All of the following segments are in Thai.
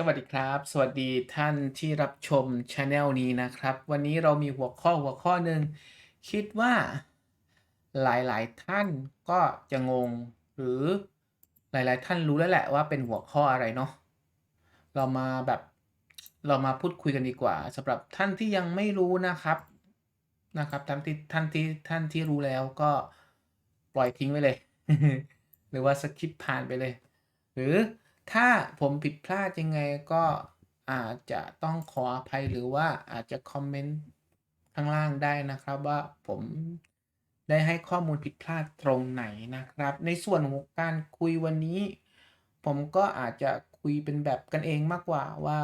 สวัสดีครับ สวัสดีท่านที่รับชมช anel นี้นะครับ วันนี้เรามีหัวข้อหัวข้อหนึ่งคิดว่าหลายๆ ท่านก็จะงง หรือหลายๆ ท่านรู้แล้วแหละว่าเป็นหัวข้ออะไรเนาะเรามาแบบเรามาพูดคุยกันดีกว่าสำหรับท่านที่ยังไม่รู้นะครับนะครับท่านที่ท่านที่ท่านที่รู้แล้วก็ปล่อยทิ้งไว้เลย หรือว่าสคิปผ่านไปเลย หรือ ถ้าผมผิดพลาดยังไงก็อาจจะต้องขออภัยหรือว่าอาจจะคอมเมนต์ข้างล่างได้นะครับว่าผมได้ให้ข้อมูลผิดพลาดตรงไหนนะครับ ในส่วนของการคุยวันนี้ ผมก็อาจจะคุยเป็นแบบกันเองมากกว่าว่า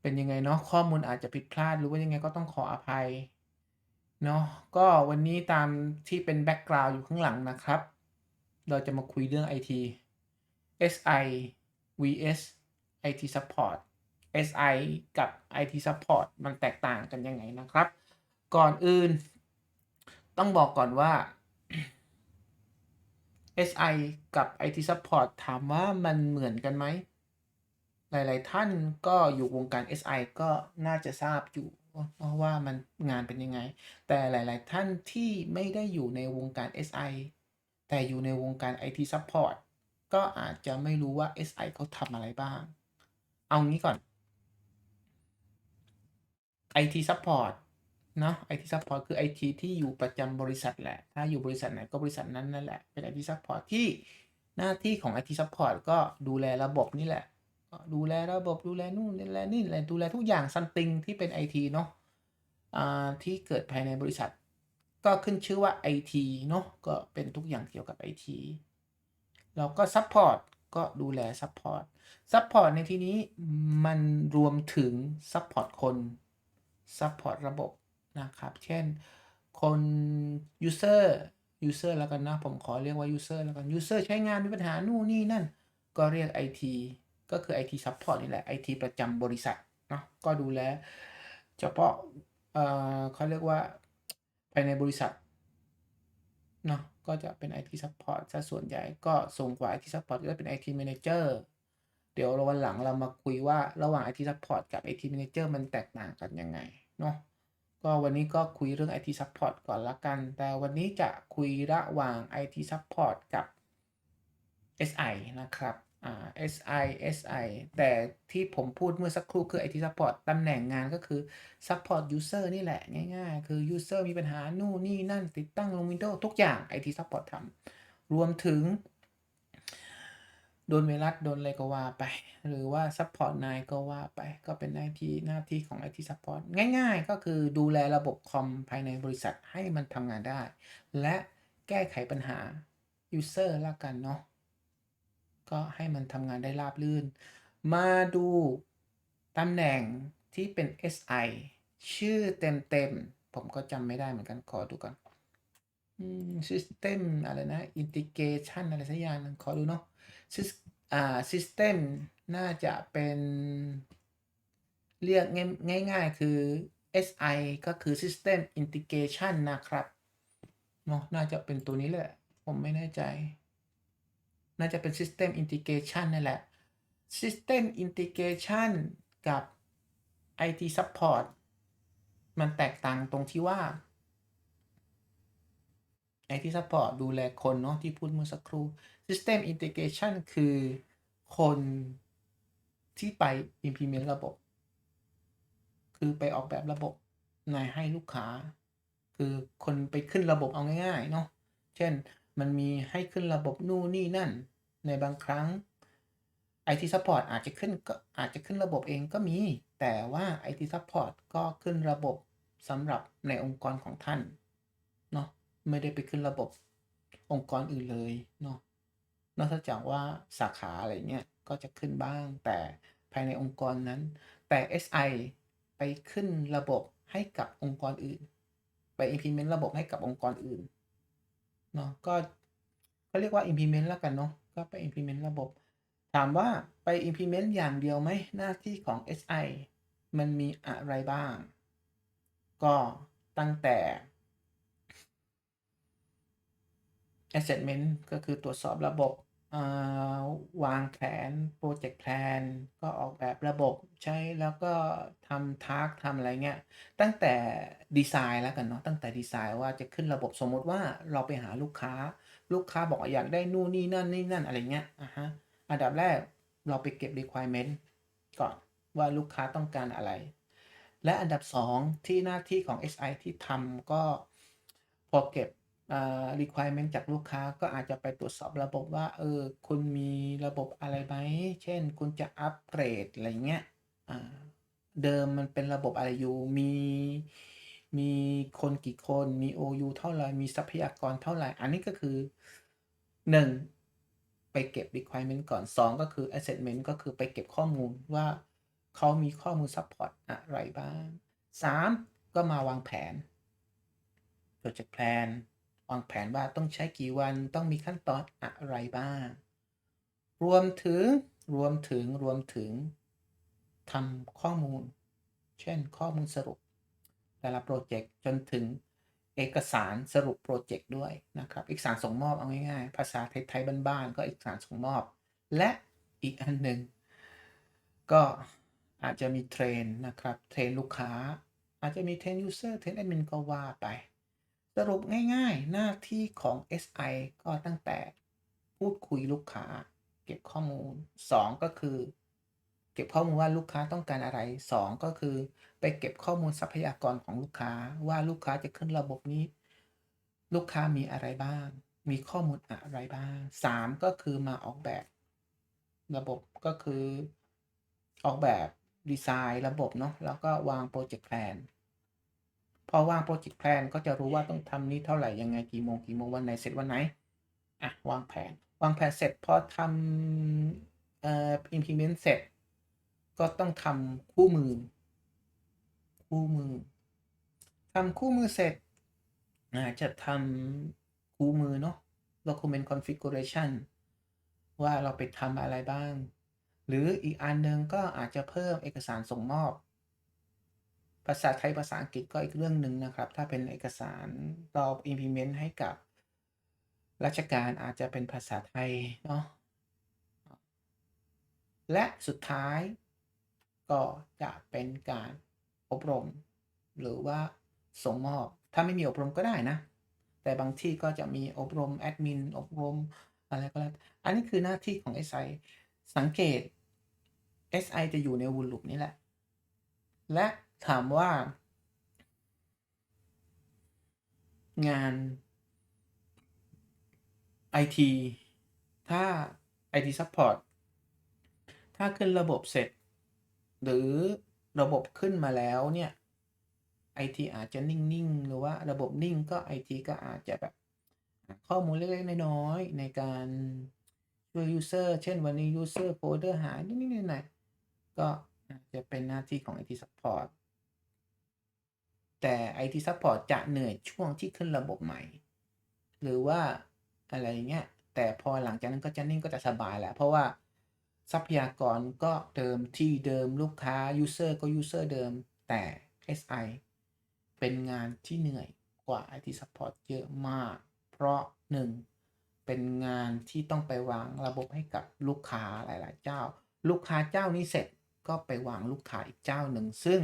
เป็นยังไงเนาะข้อมูลอาจจะผิดพลาดหรือว่ายังไงก็ต้องขออภัยเนาะก็วันนี้ตามที่เป็นแบ็กกราวด์อยู่ข้างหลังนะครับ เราจะมาคุยเรื่อง IT SI vs IT support SI กับ IT support มันแตกต่างกันยังไงนะครับ ก่อนอื่น ต้องบอกก่อนว่า SI กับ IT support ถามว่ามันเหมือนกันไหม หลายๆท่านก็อยู่วงการ SI ก็น่าจะทราบอยู่ว่ามันงานเป็นยังไง แต่หลาย ๆ ท่านที่ไม่ได้อยู่ในวงการ SI แต่อยู่ในวงการ IT support ก็อาจจะไม่รู้ว่า SI เขาทำอะไรบ้าง เอางี้ก่อน IT support เนาะ IT support คือ IT ที่อยู่ประจำบริษัทแหละ ถ้าอยู่บริษัทไหนก็บริษัทนั้นนั่นแหละ เป็น IT support ที่หน้าที่ของ IT support ก็ดูแลระบบนี่แหละ ดูแลระบบดูแลนู่นดูแลนี่แหละดูแลทุกอย่าง something ที่เป็น IT เนาะที่เกิดภายในบริษัท ก็ขึ้นชื่อว่า IT เนาะก็เป็นทุกอย่างเกี่ยวกับ IT แล้วก็ support ก็ดูแล support support ในที่นี้มันรวมถึง support คน support ระบบนะครับ เช่นคน user user แล้วกันนะ ผมขอเรียกว่า user แล้วกัน user ใช้งานมีปัญหานู่นนี่นั่น ก็เรียก IT ก็คือ IT support นี่แหละ IT ประจำบริษัทเนาะก็ดูแลเฉพาะเอ่อเขาเรียกว่าภายในบริษัท เนาะก็จะเป็น IT support ซะส่วนใหญ่ก็สูงกว่า IT support ก็เป็น IT manager เดี๋ยววันหลังเรามาคุยว่าระหว่าง IT support กับ IT manager มันแตกต่างกันยังไงเนาะก็วันนี้ก็คุยเรื่อง IT support ก่อนละกัน แต่วันนี้จะคุยระหว่าง IT support กับ SI นะครับ อ่า SI SI แต่ที่ผมพูดเมื่อสักครู่คือ IT support ตำแหน่งงานก็คือ support user นี่แหละง่ายๆ คือ user มีปัญหา นู่นนี่นั่นติดตั้งลง Windows ทุกอย่าง IT support ทำรวมถึง โดนไวรัสโดนอะไรก็ว่าไป หรือว่า support นายก็ว่าไป ก็เป็นหน้าที่หน้าที่ของ IT support ง่ายๆ ก็คือดูแลระบบคอมภายในบริษัทให้มันทำงานได้ และแก้ไขปัญหา user ล้วกันเนาะ ก็ให้มันทำงานได้ราบรื่น มาดูตำแหน่งที่เป็น SI ชื่อเต็มๆผมก็จำไม่ได้เหมือนกันขอดูก่อนอืม System อะไรนะ Integration อะไรสักอย่างนึงขอดูเนาะ Sys อ่า System น่าจะเป็นเรียกงง่ายๆคือ SI ก็คือ System Integration นะครับเนาะน่าจะเป็นตัวนี้แหละ ผมไม่แน่ใจ น่าจะเป็น System Integration นั่นแหละ System Integration กับ IT Support มันแตกต่างตรงที่ว่า IT Support ดูแลคนเนาะที่พูดเมื่อสักครู่ System Integration คือคนที่ไป implement ระบบ คือไปออกแบบระบบนายให้ลูกค้า คือคนไปขึ้นระบบเอาง่ายๆเนาะ เช่น มันมีให้ขึ้นระบบนู่นนี่นั่น ในบางครั้ง IT Support อาจจะขึ้นก็อาจจะขึ้นระบบเองก็มี แต่ว่า IT Support ก็ขึ้นระบบสำหรับในองค์กรของท่านเนาะไม่ได้ไปขึ้นระบบองค์กรอื่นเลยเนาะนอกจากว่าสาขาอะไรเงี้ยก็จะขึ้นบ้าง แต่ภายในองค์กรนั้น แต่ SI ไปขึ้นระบบให้กับองค์กรอื่น ไป implement ระบบให้กับองค์กรอื่น เนาะก็เขาเรียกว่า implement แล้วกันเนาะก็ไป implement ระบบ ถามว่าไป implement อย่างเดียวไหมหน้าที่ของ SI มันมีอะไรบ้าง ก็ตั้งแต่ assessment ก็คือตรวจสอบระบบ วางแผน Project Plan ก็ออกแบบระบบใช้แล้วก็ทำ task ทำอะไรเงี้ย ตั้งแต่ดีไซน์แล้วกันเนาะตั้งแต่ดีไซน์ว่าจะขึ้นระบบสมมติว่าเราไปหาลูกค้า ลูกค้าบอกอยากได้นู่นนี่นั่นนี่นั่นอะไรเงี้ยอะฮะอันดับแรกเราไปเก็บ requirement ก่อนว่าลูกค้าต้องการอะไร และอันดับ 2 ที่หน้าที่ของ SI ที่ทำก็พอเก็บ requirement จากลูกค้าก็อาจจะไปตรวจสอบระบบว่า เออ คุณมีระบบอะไรไหม เช่น คุณจะอัปเกรดอะไรเงี้ยเดิมมันเป็นระบบอะไรอยู่ มี มีคนกี่คน มี OU เท่าไหร่ มีทรัพยากรเท่าไหร่ อันนี้ก็คือ 1 ไปเก็บ requirement ก่อน 2 ก็คือ assessment ก็คือไปเก็บข้อมูลว่าเขามีข้อมูลซัปพอร์ตอะไรบ้าง 3 ก็มาวางแผน Project Plan วางแผนว่าต้องใช้กี่วันต้องมีขั้นตอนอะไรบ้าง รวมถึงรวมถึงรวมถึงทำข้อมูล เช่นข้อมูลสรุป แต่ละโปรเจกต์จนถึงเอกสารสรุปโปรเจกต์ด้วยนะครับเอกสารส่งมอบเอาง่ายๆ ภาษาไทยๆบ้านๆก็เอกสารส่งมอบ และอีกอันหนึ่งก็อาจจะมีเทรนนะครับ เทรนลูกค้า อาจจะมีเทรน user เทรน admin ก็ว่าไป สรุปง่ายๆ หน้าที่ของ SI ก็ตั้งแต่พูดคุยลูกค้า เก็บข้อมูล 2 ก็คือ เก็บข้อมูลว่าลูกค้าต้องการอะไร 2 ก็คือ ไปเก็บข้อมูลทรัพยากรของลูกค้าว่าลูกค้าจะขึ้นระบบนี้ ลูกค้ามีอะไรบ้าง มีข้อมูลอะไรบ้าง 3 ก็คือมาออกแบบ ระบบก็คือออกแบบดีไซน์ระบบเนาะแล้วก็วาง Project Plan พ พอวาง Project Plan ก็จะรู้ว่าต้องทำนี้เท่าไหร่ยังไงกี่โมงกี่โมงวันไหนเสร็จวันไหนอะวางแผน วางแผนเสร็จพอทำเอ่อ implement เสร็จ ก็ต้องทำคู่มือ คู่มือทำคู่มือเสร็จอาจจะทำคู่มือเนาะ document configuration ว่าเราไปทำอะไรบ้าง หรืออีกอันหนึ่งก็อาจจะเพิ่มเอกสารส่งมอบ ภาษาไทยภาษาอังกฤษก็อีกเรื่องหนึ่งนะครับ ถ้าเป็นเอกสารเรา implement ให้กับ ราชการอาจจะเป็นภาษาไทยเนาะและสุดท้ายก็จะเป็นการอบรม หรือว่าส่งมอบ ถ้าไม่มีอบรมก็ได้นะ แต่บางที่ก็จะมีอบรมแอดมินอบรมอะไรก็แล้ว อันนี้คือหน้าที่ของ SI สังเกต SI จะอยู่ในวนลูปนี้แหละ และ ถามว่า งาน IT ถ้า IT Support ถ้าขึ้นระบบเสร็จ หรือระบบขึ้นมาแล้วเนี่ย IT อาจจะนิ่ง ๆ หรือว่าระบบนิ่งก็ IT ก็อาจจะแบบข้อมูลเล็ก ๆ น้อยๆในการช่วย user เช่นวันนี้ user โฟลเดอร์หายนิดๆหน่อยๆก็อาจจะเป็นหน้าที่ของ IT Support แต่ IT Support จะเหนื่อยช่วงที่ขึ้นระบบใหม่ หรือว่าอะไรเงี้ย แต่พอหลังจากนั้นก็จะนิ่งก็จะสบายแหละ เพราะว่าทรัพยากรก็เดิมที่เดิมลูกค้า user ก็ user เดิมแต่ SI เป็นงานที่เหนื่อยกว่า IT Support เยอะมาก เพราะ 1 เป็นงานที่ต้องไปวางระบบให้กับลูกค้าหลาย ๆ เจ้า ลูกค้าเจ้านี้เสร็จก็ไปวางลูกค้าอีกเจ้าหนึ่ง ซึ่ง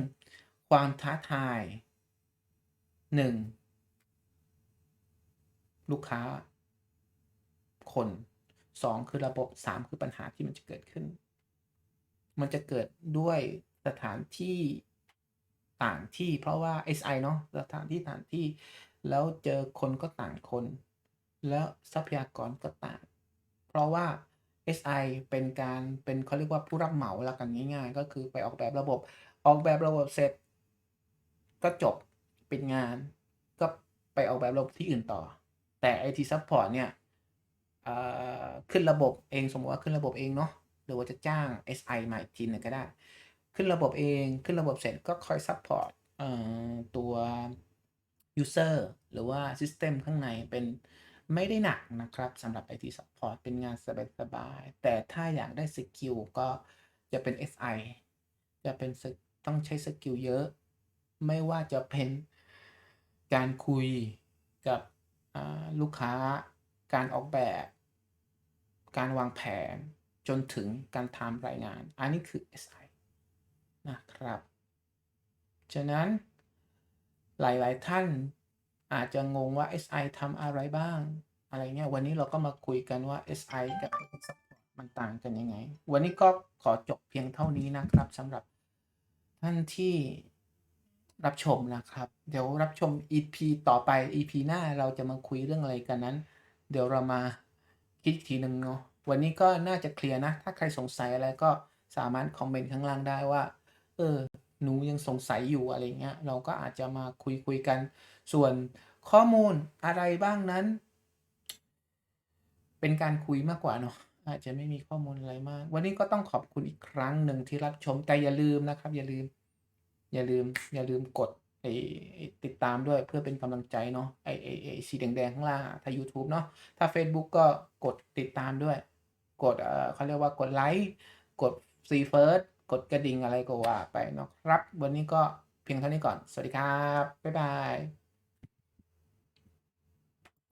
ความท้าทาย 1 ลูกค้า คน 2 คือระบบ 3 คือปัญหาที่มันจะเกิดขึ้น มันจะเกิดด้วยสถานที่ต่างที่เพราะว่า SI เนาะสถานที่ต่างที่แล้วเจอคนก็ต่างคน แล้วทรัพยากรก็ต่าง เพราะว่า SI เป็นการเป็นเขาเรียกว่าผู้รับเหมาล้วกันง่าย ๆ ก็คือไปออกแบบระบบ ออกแบบระบบเสร็จ ก็จบ ปิดงาน ก็ไปออกแบบระบบที่อื่นต่อ แต่ IT Support เนี่ยขึ้นระบบเองสมมติว่าขึ้นระบบเองเนาะหรือว่าจะจ้าง SI มาอีกทีนึงก็ได้ ขึ้นระบบเองขึ้นระบบเสร็จก็คอยซัปพอร์ตตัว user หรือว่าซิสเต็มข้างในเป็นไม่ได้หนักนะครับสำหรับ IT Support เป็นงานสบายๆแต่ถ้าอยากได้สกิลก็จะเป็น SI จะเป็นต้องใช้สกิลเยอะ ไม่ว่าจะเป็น การคุยกับลูกค้า การออกแบบ การวางแผนจนถึงการทำรายงาน อันนี้คือ SI นะครับ ฉะนั้นหลายๆท่านอาจจะงงว่า SI ทำอะไรบ้าง อะไรเงี้ย วันนี้เราก็มาคุยกันว่า SI กับ Support มันต่างกันยังไง วันนี้ก็ขอจบเพียงเท่านี้นะครับสำหรับท่านที่รับชมนะครับ เดี๋ยวรับชม EP ต่อไป EP หน้าเราจะมาคุยเรื่องอะไรกันนั้น เดี๋ยวเรามาคิดอีกทีหนึ่งเนาะวันนี้ก็น่าจะเคลียร์นะ ถ้าใครสงสัยอะไรก็สามารถคอมเมนต์ข้างล่างได้ว่า เออ หนูยังสงสัยอยู่อะไรเงี้ย เราก็อาจจะมาคุยคุยกัน ส่วนข้อมูลอะไรบ้างนั้น เป็นการคุยมากกว่าเนาะ อาจจะไม่มีข้อมูลอะไรมาก วันนี้ก็ต้องขอบคุณอีกครั้งหนึ่งที่รับชม แต่อย่าลืมนะครับ อย่าลืม อย่าลืม อย่าลืมกด ไอ้ติดตามด้วยเพื่อเป็นกำลังใจเนาะไอ้ไอ้ไอ้สีแดงๆข้างล่างถ้า YouTube เนาะถ้า Facebook ก็กดติดตามด้วย กดเอ่อเขาเรียกว่ากดไลค์กดซีเฟิร์สกดกระดิ่งอะไรก็ว่าไปเนาะครับ วันนี้ก็เพียงเท่านี้ก่อน สวัสดีครับ บ๊ายบาย